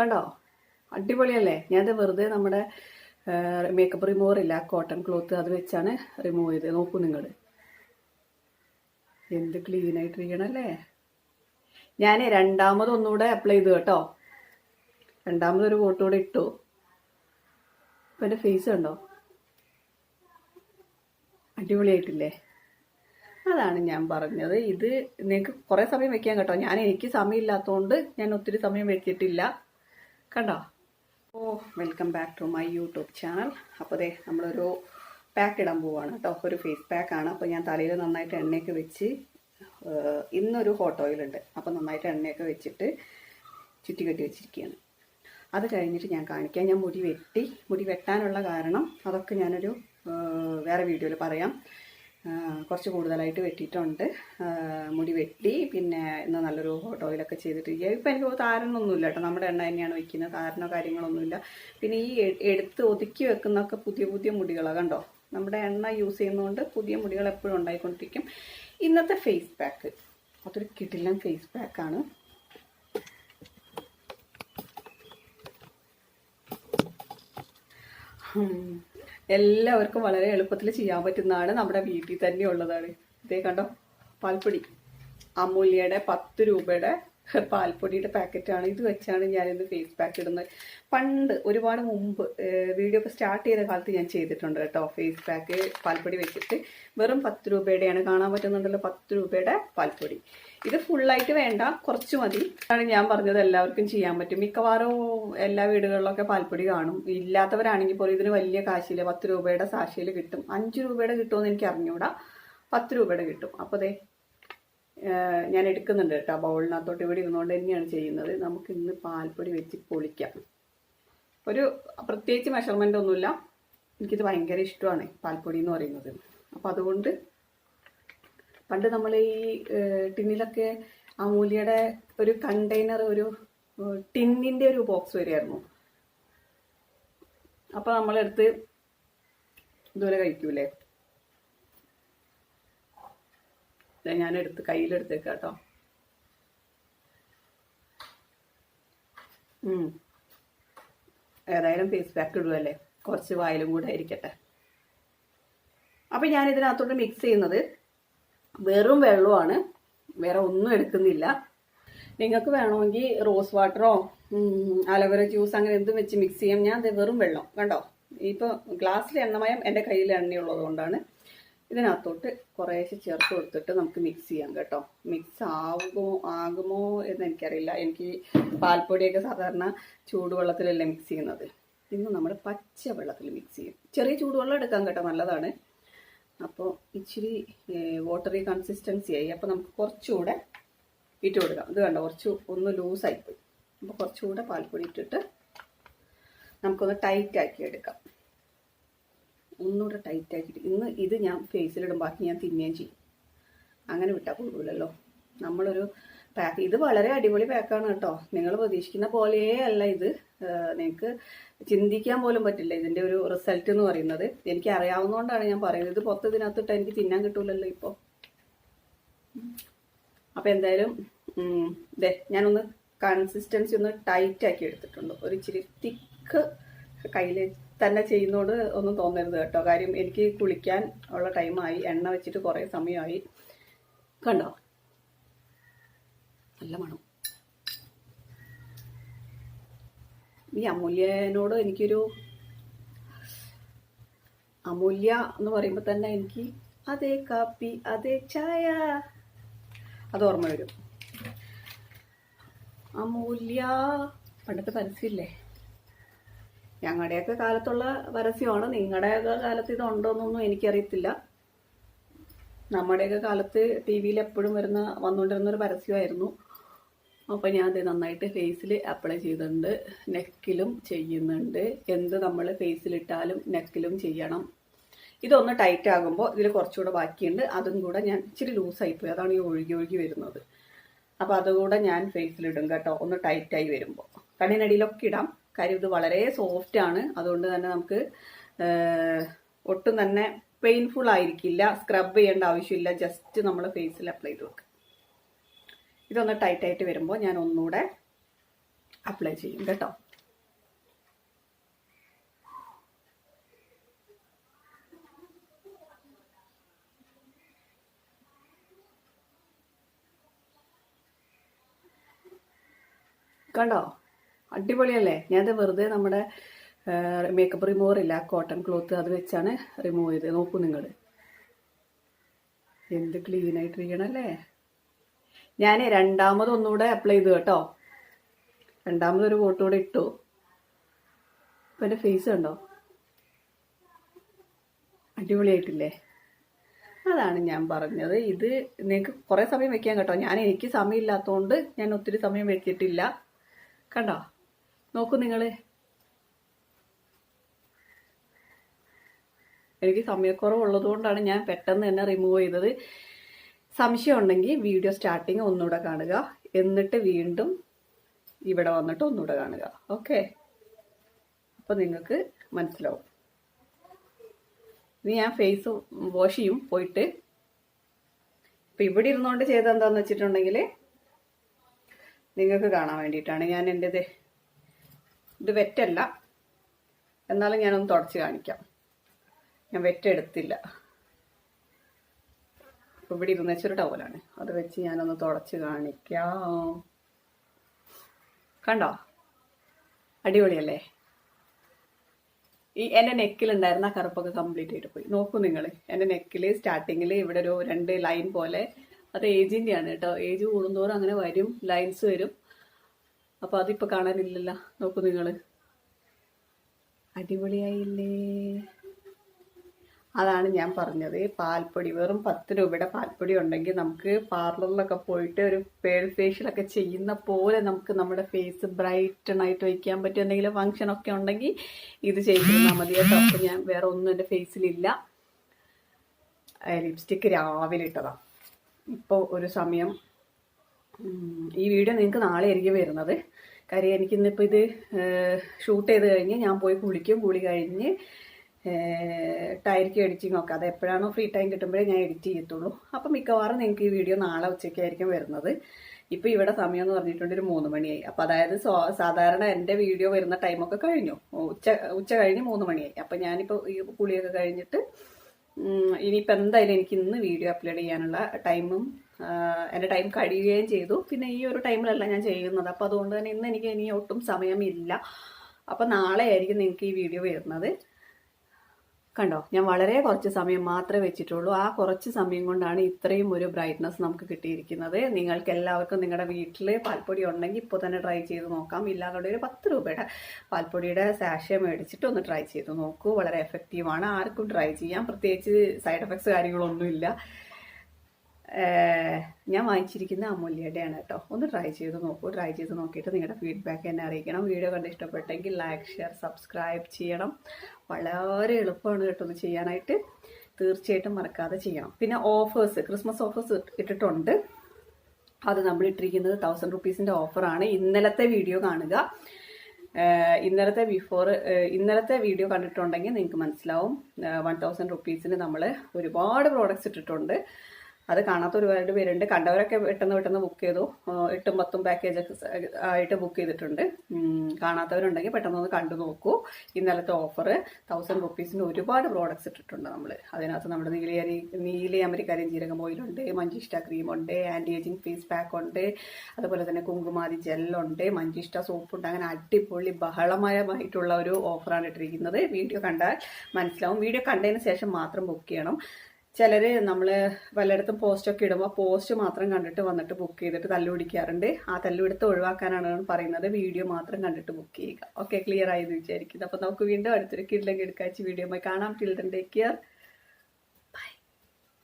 കണ്ടോ? അടിപൊളിയല്ലേ? ഞാനത് വെറുതെ നമ്മുടെ മേക്കപ്പ് റിമൂവർ ഇല്ല കോട്ടൺ ക്ലോത്ത് അത് വെച്ചാണ് റിമൂവ് ചെയ്തത്. നോക്കൂ നിങ്ങൾ എന്ത് ക്ലീൻ ആയിട്ടിരിക്കണല്ലേ? ഞാൻ രണ്ടാമത് ഒന്നുകൂടെ അപ്ലൈ ചെയ്തു കേട്ടോ. രണ്ടാമതൊരു കോട്ട് കൂടെ ഇട്ടു. അപ്പം എന്റെ ഫേസ് കണ്ടോ? അടിപൊളിയായിട്ടില്ലേ? അതാണ് ഞാൻ പറഞ്ഞത്. ഇത് നിങ്ങൾക്ക് കുറേ സമയം വെക്കാൻ കേട്ടോ. ഞാൻ എനിക്ക് സമയമില്ലാത്തതുകൊണ്ട് ഞാൻ ഒത്തിരി സമയം വെച്ചിട്ടില്ല. കണ്ടോ? ഓ welcome back to my YouTube channel അപ്പോൾ ദേ നമ്മളൊരു പാക്ക് ഇടാൻ പോവാണ് കേട്ടോ. ഒരു ഫേസ് പാക്ക് ആണ്. അപ്പോൾ ഞാൻ തലയിൽ നന്നായിട്ട് എണ്ണയൊക്കെ വെച്ച് ഇന്നൊരു ഹോട്ട് ഓയിലുണ്ട് അപ്പോൾ നന്നായിട്ട് എണ്ണയൊക്കെ വെച്ചിട്ട് ചുറ്റി കെട്ടി വെച്ചിരിക്കുകയാണ്. അത് കഴിഞ്ഞിട്ട് ഞാൻ കാണിക്കാം. ഞാൻ മുടി വെട്ടി മുടി വെട്ടാനുള്ള കാരണം അതൊക്കെ ഞാനൊരു വേറെ വീഡിയോയിൽ പറയാം. കുറച്ച് കൂടുതലായിട്ട് വെട്ടിയിട്ടുണ്ട്. മുടി വെട്ടി പിന്നെ ഇന്ന് നല്ലൊരു ഹോട്ട് ഓയിലൊക്കെ ചെയ്തിട്ടിരിക്കുക ഇപ്പം എനിക്ക് താരനൊന്നുമില്ല കേട്ടോ. നമ്മുടെ എണ്ണ തന്നെയാണ് വെക്കുന്നത്. താരനോ കാര്യങ്ങളൊന്നുമില്ല. പിന്നെ ഈ എടുത്ത് ഒതുക്കി വെക്കുന്നൊക്കെ പുതിയ പുതിയ മുടികളാണ് കണ്ടോ? നമ്മുടെ എണ്ണ യൂസ് ചെയ്യുന്നതുകൊണ്ട് പുതിയ മുടികൾ എപ്പോഴും ഉണ്ടായിക്കൊണ്ടിരിക്കും. ഇന്നത്തെ ഫേസ് പാക്ക് അതൊരു കിടിലൻ ഫേസ് പാക്കാണ് ഉം. എല്ലാവർക്കും വളരെ എളുപ്പത്തിൽ ചെയ്യാൻ പറ്റുന്നതാണ് നമ്മുടെ വീട്ടിൽ തന്നെ ഉള്ളതാണ്. ഇതേ കണ്ടോ? പാൽപ്പൊടി. അമൂല്യയുടെ പത്ത് രൂപയുടെ പാൽപ്പൊടിയുടെ പാക്കറ്റാണ്. ഇത് വെച്ചാണ് ഞാനിന്ന് ഫേസ് പാക്ക് ഇടുന്നത്. പണ്ട് ഒരുപാട് മുമ്പ് വീഡിയോ ഒക്കെ സ്റ്റാർട്ട് ചെയ്ത കാലത്ത് ഞാൻ ചെയ്തിട്ടുണ്ട് കേട്ടോ. ഫേസ് പാക്ക് പാൽപ്പൊടി വെച്ചിട്ട് വെറും പത്ത് രൂപയുടെയാണ്. കാണാൻ പറ്റുന്നുണ്ടല്ലോ പത്ത് രൂപയുടെ പാൽപ്പൊടി. ഇത് ഫുള്ളായിട്ട് വേണ്ട കുറച്ച് മതി. അതാണ് ഞാൻ പറഞ്ഞത് എല്ലാവർക്കും ചെയ്യാൻ പറ്റും. മിക്കവാറും എല്ലാ വീടുകളിലൊക്കെ പാൽപ്പൊടി കാണും. ഇല്ലാത്തവരാണെങ്കിൽ പോലും ഇതിന് വലിയ കാശില്ല പത്ത് രൂപയുടെ സാക്ഷിയിൽ കിട്ടും. അഞ്ച് രൂപയുടെ കിട്ടുമെന്ന് എനിക്ക് അറിഞ്ഞൂടാ. പത്ത് രൂപയുടെ കിട്ടും. അപ്പോൾ ദേ ഞാൻ എടുക്കുന്നുണ്ട് കേട്ടോ ബൗളിനകത്തോട്ട് ഇവിടെ ഇരുന്നുകൊണ്ട് തന്നെയാണ് ചെയ്യുന്നത്. നമുക്ക് ഇന്ന് പാൽപ്പൊടി വെച്ച് പൊളിക്കാം. ഒരു പ്രത്യേകിച്ച് മെഷർമെന്റ് ഒന്നുമില്ല. എനിക്കിത് ഭയങ്കര ഇഷ്ടമാണ് പാൽപ്പൊടി എന്ന് പറയുന്നത്. അപ്പോൾ അതുകൊണ്ട് പണ്ട് നമ്മൾ ഈ ടിന്നിലൊക്കെ അമൂല്യയുടെ ഒരു കണ്ടെയ്നർ ഒരു ടിന്നിന്റെ ഒരു ബോക്സ് വരെയായിരുന്നു അപ്പോൾ നമ്മളെടുത്ത് ഇതുവരെ കഴിക്കൂലേ ദേ ഞാൻ എടുത്ത് കയ്യിലെടുത്തേക്ക കേട്ടോ. ഏതായാലും ഫേസ് പാക്ക് ഇടുമല്ലേ കുറച്ച് വായിലും കൂടെ ഇരിക്കട്ടെ അപ്പം ഞാൻ ഇതിനകത്തോട്ട് മിക്സ് ചെയ്യുന്നത് വെറും വെള്ളമാണ് വേറെ ഒന്നും എടുക്കുന്നില്ല. നിങ്ങൾക്ക് വേണമെങ്കിൽ റോസ് വാട്ടറോ അലവര ജ്യൂസ് അങ്ങനെ എന്തും വെച്ച് മിക്സ് ചെയ്യാം. ഞാൻ വെറും വെള്ളം. കണ്ടോ? ഇപ്പോൾ ഗ്ലാസ്സിൽ എണ്ണമയം എന്റെ കയ്യിൽ എണ്ണയുള്ളത് കൊണ്ടാണ് ഇതിനകത്തോട്ട് കുറേശ്ശെ ചേർത്ത് കൊടുത്തിട്ട് നമുക്ക് മിക്സ് ചെയ്യാം കേട്ടോ. മിക്സ് ആകുമോ ആകുമോ എന്ന് എനിക്കറിയില്ല. എനിക്ക് പാൽപ്പൊടിയൊക്കെ സാധാരണ ചൂടുവെള്ളത്തിലല്ലേ മിക്സ് ചെയ്യുന്നത്. ഇന്ന് നമ്മൾ പച്ച വെള്ളത്തിൽ മിക്സ് ചെയ്യും. ചെറിയ ചൂടുവെള്ളം എടുക്കാം കേട്ടോ നല്ലതാണ്. അപ്പോൾ ഇച്ചിരി വാട്ടറി കൺസിസ്റ്റൻസി ആയി. അപ്പോൾ നമുക്ക് കുറച്ചുകൂടെ ഇട്ട് കൊടുക്കാം. ഇത് കണ്ടോ കുറച്ച് ഒന്ന് ലൂസായിപ്പോയി അപ്പോൾ കുറച്ചുകൂടെ പാൽപ്പൊടി ഇട്ടിട്ട് നമുക്കൊന്ന് ടൈറ്റ് ആക്കി എടുക്കാം. ഒന്നുകൂടെ ടൈറ്റ് ആക്കിയിട്ട് ഇന്ന് ഇത് ഞാൻ ഫേസിലിടും ബാക്കി ഞാൻ തിന്നുകയും ചെയ്യും. അങ്ങനെ വിട്ടാൽ കൊള്ളൂലല്ലോ. നമ്മളൊരു പാക്ക് ഇത് വളരെ അടിപൊളി പാക്കാണ് കേട്ടോ. നിങ്ങൾ പ്രതീക്ഷിക്കുന്ന പോലെയേ അല്ല ഇത്. നിങ്ങൾക്ക് ചിന്തിക്കാൻ പോലും പറ്റില്ല ഇതിന്റെ ഒരു റിസൾട്ട് എന്ന് പറയുന്നത്. എനിക്ക് അറിയാവുന്നതുകൊണ്ടാണ് ഞാൻ പറയുന്നത്. ഇത് പുറത്ത് ഇതിനകത്തിട്ട് എനിക്ക് തിന്നാൻ കിട്ടൂലല്ലോ ഇപ്പോൾ അപ്പോൾ എന്തായാലും ഇതേ ഞാനൊന്ന് കൺസിസ്റ്റൻസി ഒന്ന് ടൈറ്റ് ആക്കി എടുത്തിട്ടുണ്ട്. ഒരു ഇച്ചിരി തിക്ക് കയ്യിൽ തന്നെ ചെയ്യുന്നോട് ഒന്നും തോന്നരുത് കേട്ടോ. കാര്യം എനിക്ക് കുളിക്കാൻ ഉള്ള ടൈമായി എണ്ണ വെച്ചിട്ട് കുറേ സമയമായി. കണ്ടോ? നല്ല മണം. ഈ അമൂല്യനോട് എനിക്കൊരു അമൂല്യ എന്ന് പറയുമ്പോൾ തന്നെ എനിക്ക് അതേ കാപ്പി അതേ ചായ. അത് ഓർമ്മ വരും. അമൂല്യ. പണ്ടത്തെ പരസ്യമില്ലേ? ഞങ്ങളുടെയൊക്കെ കാലത്തുള്ള പരസ്യമാണ്. നിങ്ങളുടെയൊക്കെ കാലത്ത് ഇതുണ്ടോന്നൊന്നും എനിക്കറിയത്തില്ല. നമ്മുടെയൊക്കെ കാലത്ത് ടി വിയിൽ എപ്പോഴും വരുന്ന വന്നുകൊണ്ടിരുന്ന ഒരു പരസ്യമായിരുന്നു. അപ്പോൾ ഞാൻ അത് നന്നായിട്ട് ഫേസിൽ അപ്ലൈ ചെയ്തിട്ടുണ്ട്. നെക്കിലും ചെയ്യുന്നുണ്ട്. എന്ത് നമ്മൾ ഫേസിലിട്ടാലും നെക്കിലും ചെയ്യണം. ഇതൊന്ന് ടൈറ്റ് ആകുമ്പോൾ ഇതിൽ കുറച്ചുകൂടെ ബാക്കിയുണ്ട്. അതും കൂടെ ഞാൻ ഇച്ചിരി ലൂസായിപ്പോയി അതാണ് ഈ ഒഴുകി ഒഴുകി വരുന്നത്. അപ്പോൾ അതുകൂടെ ഞാൻ ഫേസിലിടും കേട്ടോ. ഒന്ന് ടൈറ്റായി വരുമ്പോൾ കണ്ണിനടിയിലൊക്കെ ഇടാം. കാര്യം ഇത് വളരെ സോഫ്റ്റ് ആണ്. അതുകൊണ്ട് തന്നെ നമുക്ക് ഒട്ടും തന്നെ പെയിൻഫുൾ ആയിരിക്കില്ല. സ്ക്രബ് ചെയ്യേണ്ട ആവശ്യമില്ല. ജസ്റ്റ് നമ്മൾ ഫേസിൽ അപ്ലൈ ചെയ്ത് വെക്കുക ഇതൊന്ന് ടൈറ്റായിട്ട് വരുമ്പോൾ ഞാൻ ഒന്നുകൂടെ അപ്ലൈ ചെയ്യും കേട്ടോ. കണ്ടോ? അടിപൊളിയല്ലേ? ഞാനത് വെറുതെ നമ്മുടെ മേക്കപ്പ് റിമൂവർ ഇല്ല കോട്ടൺ ക്ലോത്ത് അത് വെച്ചാണ് റിമൂവ് ചെയ്തത്. നോക്കൂ നിങ്ങൾ എന്ത് ക്ലീൻ ആയിട്ടിരിക്കണല്ലേ? ഞാൻ രണ്ടാമത് ഒന്നുകൂടെ അപ്ലൈ ചെയ്തു കേട്ടോ. രണ്ടാമതൊരു കോട്ട് കൂടെ ഇട്ടു. ഇപ്പം എന്റെ ഫേസ് കണ്ടോ? അടിപൊളിയായിട്ടില്ലേ? അതാണ് ഞാൻ പറഞ്ഞത്. ഇത് നിങ്ങൾക്ക് കുറേ സമയം വെക്കാൻ കേട്ടോ. ഞാൻ എനിക്ക് സമയമില്ലാത്തതുകൊണ്ട് ഞാൻ ഒത്തിരി സമയം വെച്ചിട്ടില്ല. കണ്ടോ? നോക്കൂ നിങ്ങൾ എനിക്ക് സമയക്കുറവുള്ളത് കൊണ്ടാണ് ഞാൻ പെട്ടെന്ന് തന്നെ റിമൂവ് ചെയ്തത്. സംശയം ഉണ്ടെങ്കിൽ വീഡിയോ സ്റ്റാർട്ടിങ് ഒന്നുകൂടെ കാണുക. എന്നിട്ട് വീണ്ടും ഇവിടെ വന്നിട്ട് ഒന്നുകൂടെ കാണുക. ഓക്കെ അപ്പോൾ നിങ്ങൾക്ക് മനസ്സിലാവും. ഇനി ഞാൻ ഫേസ് വാഷ് ചെയ്യും പോയിട്ട്. ഇപ്പം ഇവിടെ ഇരുന്നുകൊണ്ട് ചെയ്തെന്താന്ന് വെച്ചിട്ടുണ്ടെങ്കിൽ നിങ്ങൾക്ക് കാണാൻ വേണ്ടിയിട്ടാണ് ഞാൻ എന്റെത് ഇത് വെറ്റല്ല. എന്നാലും ഞാനൊന്ന് തുടച്ച് കാണിക്കാം. ഞാൻ വെറ്റെടുത്തില്ല. ഇവിടെ ഇരുന്ന് വെച്ചൊരു ടവലാണ് അത് വെച്ച് ഞാനൊന്ന് തുടച്ച് കാണിക്കാം. കണ്ടോ? അടിപൊളിയല്ലേ? ഈ എന്റെ നെക്കിലുണ്ടായിരുന്ന കറുപ്പൊക്കെ കംപ്ലീറ്റ് ആയിട്ട് പോയി. നോക്കൂ നിങ്ങൾ എന്റെ നെക്കിൽ സ്റ്റാർട്ടിങ്ങിൽ ഇവിടെ ഒരു രണ്ട് ലൈൻ പോലെ. അത് ഏജിന്റെയാണ് കേട്ടോ. ഏജ് കൂടുന്തോറും അങ്ങനെ വരും. ലൈൻസ് വരും. അപ്പോൾ അതിപ്പോൾ കാണാനില്ലല്ലോ. നോക്കൂ നിങ്ങൾ അടിപൊളിയായില്ലേ? അതാണ് ഞാൻ പറഞ്ഞത്. പാൽപ്പൊടി വെറും പത്ത് രൂപയുടെ പാൽപ്പൊടി ഉണ്ടെങ്കിൽ നമുക്ക് പാർലറിലൊക്കെ പോയിട്ട് ഒരു പേൾ ഫേഷ്യലൊക്കെ ചെയ്യുന്ന പോലെ നമുക്ക് നമ്മുടെ ഫേസ് ബ്രൈറ്റൺ ആയിട്ട് വയ്ക്കാൻ പറ്റും. എന്തെങ്കിലും ഫങ്ഷൻ ഒക്കെ ഉണ്ടെങ്കിൽ ഇത് ചെയ്തിരുന്നാൽ മതി അപ്പം ഞാൻ വേറെ ഒന്നും എന്റെ ഫേസിലില്ല. ലിപ്സ്റ്റിക്ക് രാവിലെ ഇട്ടതാ. ഇപ്പോൾ ഒരു സമയം ഈ വീഡിയോ നിങ്ങൾക്ക് നാളെ ആയിരിക്കും വരുന്നത്. കാര്യം എനിക്ക് ഇന്നിപ്പോൾ ഇത് ഷൂട്ട് ചെയ്ത് കഴിഞ്ഞ് ഞാൻ പോയി കുളിക്കും. കുളി കഴിഞ്ഞ് ടയർക്ക് എഡിറ്റിംഗ് ഒക്കെ. അത് എപ്പോഴാണോ ഫ്രീ ടൈം കിട്ടുമ്പോഴേ ഞാൻ എഡിറ്റ് ചെയ്യത്തുള്ളൂ. അപ്പം മിക്കവാറും നിങ്ങൾക്ക് ഈ വീഡിയോ നാളെ ഉച്ചയ്ക്കായിരിക്കും വരുന്നത്. ഇപ്പോൾ ഇവിടെ സമയം എന്ന് പറഞ്ഞിട്ടുണ്ട് ഒരു മൂന്ന് മണിയായി. അപ്പം അതായത് സാധാരണ എന്റെ വീഡിയോ വരുന്ന ടൈമൊക്കെ കഴിഞ്ഞു. ഉച്ച ഉച്ച കഴിഞ്ഞ് മൂന്ന് മണിയായി. അപ്പം ഞാനിപ്പോൾ ഈ കുളിയൊക്കെ കഴിഞ്ഞിട്ട് ഇനിയിപ്പോൾ എന്തായാലും എനിക്ക് ഇന്ന് വീഡിയോ അപ്ലോഡ് ചെയ്യാനുള്ള ടൈമും എന്റെ ടൈം കഴിയുകയും ചെയ്തു. പിന്നെ ഈ ഒരു ടൈമിലല്ല ഞാൻ ചെയ്യുന്നത്. അപ്പോൾ അതുകൊണ്ട് തന്നെ ഇന്ന് എനിക്ക് ഇനി ഒട്ടും സമയമില്ല. അപ്പോൾ നാളെ ആയിരിക്കും നിങ്ങൾക്ക് ഈ വീഡിയോ വരുന്നത്. കണ്ടോ? ഞാൻ വളരെ കുറച്ച് സമയം മാത്രമേ വെച്ചിട്ടുള്ളൂ. ആ കുറച്ച് സമയം കൊണ്ടാണ് ഇത്രയും ഒരു ബ്രൈറ്റ്നസ് നമുക്ക് കിട്ടിയിരിക്കുന്നത്. നിങ്ങൾക്ക് എല്ലാവർക്കും നിങ്ങളുടെ വീട്ടിൽ പാൽപ്പൊടി ഉണ്ടെങ്കിൽ ഇപ്പോൾ തന്നെ ട്രൈ ചെയ്ത് നോക്കാം. ഇല്ലാതെ ഒരു പത്ത് രൂപയുടെ പാൽപ്പൊടിയുടെ സാഷ മേടിച്ചിട്ട് ഒന്ന് ട്രൈ ചെയ്ത് നോക്കൂ. വളരെ എഫക്റ്റീവാണ് ആർക്കും ട്രൈ ചെയ്യാം. പ്രത്യേകിച്ച് സൈഡ് എഫക്ട്സ് കാര്യങ്ങളൊന്നുമില്ല. ഞാൻ വാങ്ങിച്ചിരിക്കുന്ന അമൂല്യയുടെയാണ് കേട്ടോ. ഒന്ന് ട്രൈ ചെയ്ത് നോക്കൂ. ട്രൈ ചെയ്ത് നോക്കിയിട്ട് നിങ്ങളുടെ ഫീഡ്ബാക്ക് എന്നെ അറിയിക്കണം. വീഡിയോ കണ്ട് ഇഷ്ടപ്പെട്ടെങ്കിൽ ലൈക്ക് ഷെയർ സബ്സ്ക്രൈബ് ചെയ്യണം. വളരെ എളുപ്പമാണ് കേട്ടോ ഒന്ന് ചെയ്യാനായിട്ട്. തീർച്ചയായിട്ടും മറക്കാതെ ചെയ്യണം. പിന്നെ ഓഫേഴ്സ് ക്രിസ്മസ് ഓഫേഴ്സ് ഇട്ടിട്ടുണ്ട്. അത് നമ്മൾ ഇട്ടിരിക്കുന്നത് തൗസൻഡ് റുപ്പീസിന്റെ ഓഫറാണ് ഇന്നലത്തെ വീഡിയോ കാണുക. ഇന്നലത്തെ ബിഫോർ ഇന്നലത്തെ വീഡിയോ കണ്ടിട്ടുണ്ടെങ്കിൽ നിങ്ങൾക്ക് മനസ്സിലാവും. വൺ തൗസൻഡ് റുപ്പീസിന് നമ്മൾ ഒരുപാട് പ്രോഡക്റ്റ്സ് ഇട്ടിട്ടുണ്ട്. അത് കാണാത്ത ഒരുപാട് പേരുണ്ട്. കണ്ടവരൊക്കെ പെട്ടെന്ന് പെട്ടെന്ന് ബുക്ക് ചെയ്തു. എട്ടും പത്തും പാക്കേജ് ആയിട്ട് ബുക്ക് ചെയ്തിട്ടുണ്ട്. കാണാത്തവരുണ്ടെങ്കിൽ പെട്ടെന്ന് ഒന്ന് കണ്ടു നോക്കൂ. ഇന്നലത്തെ ഓഫർ തൗസൻഡ് റുപ്പീസിന് ഒരുപാട് പ്രോഡക്ട്സ് ഇട്ടിട്ടുണ്ട് നമ്മൾ അതിനകത്ത് നമ്മുടെ നീലയരി നീല അമരിക്കാരി ജീരകം ഓയിലുണ്ട് മഞ്ചിഷ്ട ക്രീമുണ്ട് ആന്റി ഏജിങ് ഫേസ് പാക്ക് ഉണ്ട്. അതുപോലെ തന്നെ കുങ്കുമാതി ജെല്ലുണ്ട് മഞ്ചിഷ്ട സോപ്പുണ്ട് അങ്ങനെ അടിപൊളി ബഹളമയമായിട്ടുള്ള ഒരു ഓഫറാണ് ഇട്ടിരിക്കുന്നത്. വീഡിയോ കണ്ടാൽ മനസ്സിലാവും. വീഡിയോ കണ്ടതിന് ശേഷം മാത്രം ബുക്ക് ചെയ്യണം. ചിലർ നമ്മൾ പലയിടത്തും പോസ്റ്റൊക്കെ ഇടുമ്പോൾ പോസ്റ്റ് മാത്രം കണ്ടിട്ട് വന്നിട്ട് ബുക്ക് ചെയ്തിട്ട് തല്ലുപിടിക്കാറുണ്ട് ആ തല്ലുപിടുത്തം ഒഴിവാക്കാനാണ് പറയുന്നത്. വീഡിയോ മാത്രം കണ്ടിട്ട് ബുക്ക് ചെയ്യുക. ഓക്കെ ക്ലിയർ ആയി എന്ന് വിചാരിക്കുന്നത് അപ്പോൾ നമുക്ക് വീണ്ടും അടുത്തൊരു കിഡിലേക്ക് എടുക്കാച്ച് വീഡിയോ കാണാം. Till take care